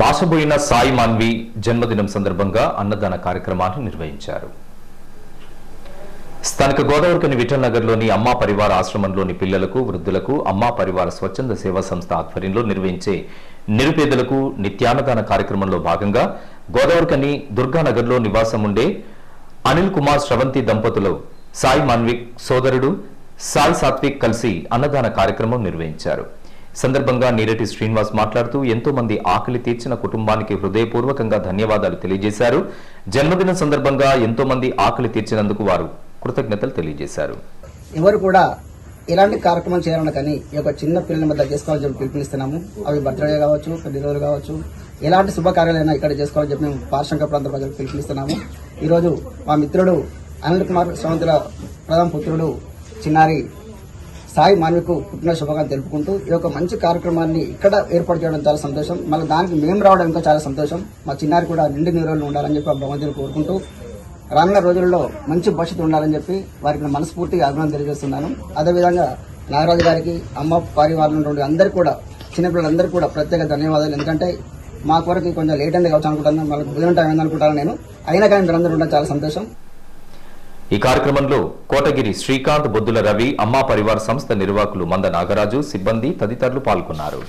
భాషబోయిన సాయి మాన్వి జన్మదినం సందర్భంగా అన్నదాన కార్యక్రమాన్ని నిర్వహించారు. స్థానిక గోదావరికని విఠల్ నగర్లోని అమ్మా పరివార ఆశ్రమంలోని పిల్లలకు వృద్ధులకు అమ్మా పరివార స్వచ్ఛంద సేవా సంస్థ ఆధ్వర్యంలో నిర్వహించే నిరుపేదలకు నిత్యాన్నదాన కార్యక్రమంలో భాగంగా గోదావరికని దుర్గానగర్లో నివాసం ఉండే అనిల్ కుమార్ శ్రవంతి దంపతులు సాయి మాన్విక్ సోదరుడు సాయి సాత్విక్ కలిసి అన్నదాన కార్యక్రమం నిర్వహించారు. సందర్భంగా నీరటి శ్రీనివాస్ మాట్లాడుతూ ఎంతో మంది ఆకలి తీర్చిన కుటుంబానికి హృదయపూర్వకంగా ధన్యవాదాలు తెలియజేశారు. జన్మదిన సందర్భంగా ఎంతో మంది ఆకలి తీర్చినందుకు వారు కృతజ్ఞతలు తెలియజేశారు. ఎవరు కూడా ఎలాంటి కార్యక్రమం చేయాలన్నా కానీ ఈ యొక్క చిన్న పిల్లల మధ్య చేసుకోవాలని చెప్పి పిలుపునిస్తున్నాము. అవి బర్త్డే కావచ్చు పెళ్ళి రోజులు కావచ్చు ఎలాంటి శుభకార్యాలైనా ఇక్కడ చేసుకోవాలని చెప్పి మేము పారిశ్రామిక ప్రాంత ప్రజలకు పిలుపునిస్తున్నాము. ఈరోజు మా మిత్రుడు అనిల్ కుమార్ శ్రవంతుల ప్రధాన పుత్రుడు చిన్నారి సాయి మాన్వికు పుట్టిన శుభాకాంక్షలు తెలుపుకుంటూ ఈ యొక్క మంచి కార్యక్రమాన్ని ఇక్కడ ఏర్పాటు చేయడం చాలా సంతోషం. మళ్ళీ దానికి మేము రావడం ఇంకా చాలా సంతోషం. మా చిన్నారి కూడా నిండి నీరులు ఉండాలని చెప్పి భగవంతుని కోరుకుంటూ రానున్న రోజుల్లో మంచి భవిష్యత్తు ఉండాలని చెప్పి వారికి మనస్ఫూర్తిగా అభినందన తెలియజేస్తున్నాను. అదేవిధంగా నాగరాజు గారికి అమ్మ పరివారం నుండి అందరు కూడా చిన్నపిల్లలందరూ కూడా ప్రత్యేక ధన్యవాదాలు. ఎందుకంటే మా కొరకు కొంచెం లేట్ అయింది కావచ్చు అనుకుంటాను మళ్ళీ భోజనం టైం అనుకుంటాను నేను. అయినా కానీ మీరందరూ ఉండడం చాలా సంతోషం. ఈ కార్యక్రమంలో కోటగిరి శ్రీకాంత్ బొద్దుల రవి అమ్మా పరివార్ సంస్థ నిర్వాహకులు మంద నాగరాజు సిబ్బంది తదితరులు పాల్గొన్నారు.